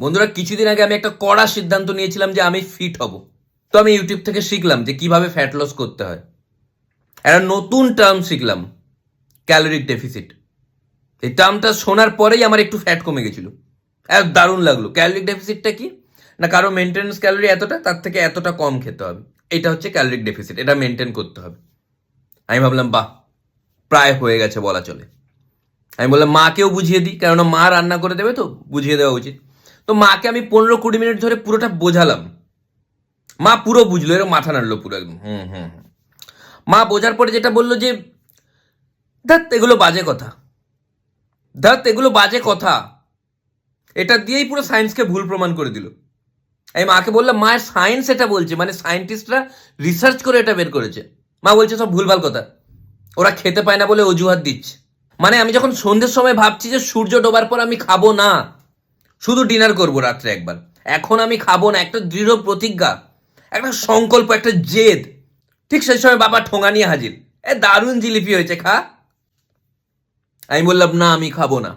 বন্ধুরা, কিছুদিন আগে আমি একটা কড়া সিদ্ধান্ত নিয়েছিলাম যে আমি ফিট হব। তো আমি ইউটিউব থেকে শিখলাম যে কীভাবে ফ্যাট লস করতে হয়। একটা নতুন টার্ম শিখলাম ক্যালোরিক ডেফিসিট এই টার্মটা শোনার পরেই আমার একটু ফ্যাট কমে গেছিল। এক দারুণ লাগল। ক্যালোরিক ডেফিসিটটা কি? না, কারও মেনটেন্স ক্যালোরি এতটা, তার থেকে এতটা কম খেতে হবে। এটা হচ্ছে ক্যালোরিক ডেফিসিট এটা মেনটেন করতে হবে। আমি ভাবলাম, বাহ, প্রায় হয়ে গেছে বলা চলে। আমি বললাম, মাকেও বুঝিয়ে দিই, কেননা মা রান্না করে দেবে তো, বুঝিয়ে দেওয়া উচিত। তো মাকে আমি পনেরো কুড়ি মিনিট ধরে পুরোটা বোঝালাম। মা পুরো বুঝলো এরকম মাথা নাড়লো পুরো একদম, হুম হুম। মা বোঝার পরে যেটা বলল যে ধ্যাত এগুলো বাজে কথা। ধ্যাত এগুলো বাজে কথা। এটা দিয়েই পুরো সায়েন্সকে ভুল প্রমাণ করে দিল। আমি মাকে বললাম মায়ের সায়েন্স এটা বলছে মানে সায়েন্টিস্টরা রিসার্চ করে এটা বের করেছে। মা বলছে, সব ভুলভাল কথা। ওরা খেতে পায় না বলে অজুহাত দিচ্ছে। মানে আমি যখন সন্ধ্যের সময় ভাবছি যে সূর্য ডোবার পর আমি খাব না শুধু ডিনার করব রাত্রে একবার। এখন আমি খাব না, একটা দৃঢ় প্রতিজ্ঞা, একটা সংকল্প, একটা জেদ। ঠিক সেই সময় বাবা ঠোঙা নিয়ে হাজির। এ দারুণ জিলিপি হয়েছে, খা। আমি বললাম, না, আমি খাব না।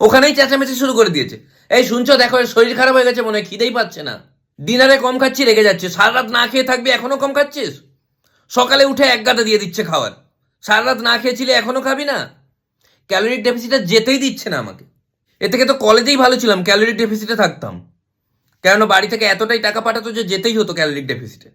ওখানেই চেঁচামেচি শুরু করে দিয়েছে। এই শুনছো, দেখো শরীর খারাপ হয়ে গেছে, মনে হয় খিদেই পাচ্ছে না। ডিনারে কম খাচ্ছি, রেগে যাচ্ছে। সারা রাত না খেয়ে থাকবি, এখনও কম খাচ্ছিস? সকালে উঠে এক গাদা দিয়ে দিচ্ছে খাওয়ার। সারা রাত না খেয়েছিলে, এখনও খাবি না? ক্যালোরিক ডেফিসিটে যেতেই দিচ্ছে না আমাকে। এ থেকে তো কলেজেই ভালো ছিলাম ক্যালোরি ডেফিসিটে থাকতাম। কেননা বাড়ি থেকে এতটাই টাকা পাঠাতো যে যেতেই হতো ক্যালোরিক ডেফিসিটে